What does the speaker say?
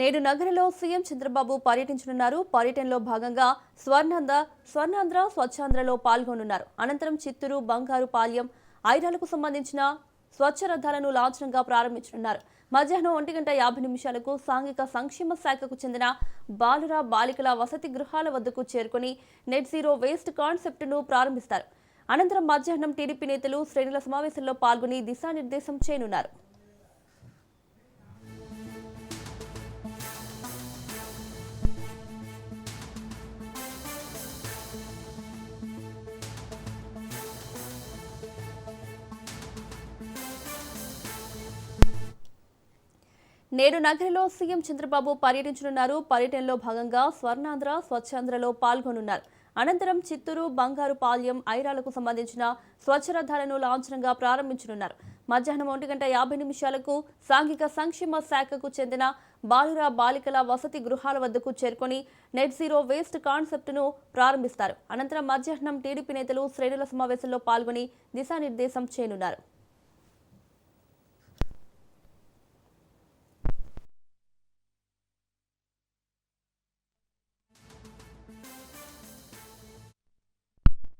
నేడు నగరంలో సీఎం చంద్రబాబు పర్యటించనున్నారు. పర్యటనలో భాగంగా స్వర్ణాంధ్ర స్వర్ణాంధ్ర స్వచ్ఛాంధ్రలో పాల్గొనున్నారు. అనంతరం చిత్తూరు బంగారు పాల్యం ఐరాలకు సంబంధించిన స్వచ్ఛ రథాలను లాంఛనంగా ప్రారంభించనున్నారు. మధ్యాహ్నం ఒంటి గంట యాభై నిమిషాలకు సాంఘిక సంక్షేమ శాఖకు చెందిన బాలుర బాలికల వసతి గృహాల వద్దకు చేరుకుని నెట్ జీరో వేస్ట్ కాన్సెప్ట్ను ప్రారంభిస్తారు. అనంతరం మధ్యాహ్నం టీడీపీ నేతలు శ్రేణుల సమావేశంలో పాల్గొని దిశానిర్దేశం చేయనున్నారు. నేడు నగరిలో సీఎం చంద్రబాబు పర్యటించనున్నారు. పర్యటనలో భాగంగా స్వర్ణాంధ్ర స్వచ్ఛాంధ్రలో పాల్గొనున్నారు. అనంతరం చిత్తూరు బంగారు పాల్యం ఐరాలకు సంబంధించిన స్వచ్ఛరథాలను లాంఛనంగా ప్రారంభించనున్నారు. మధ్యాహ్నం ఒంటి గంట యాభై నిమిషాలకు సాంఘిక సంక్షేమ శాఖకు చెందిన బాలుర బాలికల వసతి గృహాల వద్దకు చేరుకొని నెట్ జీరో వేస్ట్ కాన్సెప్ట్ను ప్రారంభిస్తారు. అనంతరం మధ్యాహ్నం టీడీపీ నేతలు శ్రేణుల సమావేశంలో పాల్గొని దిశానిర్దేశం చేయనున్నారు.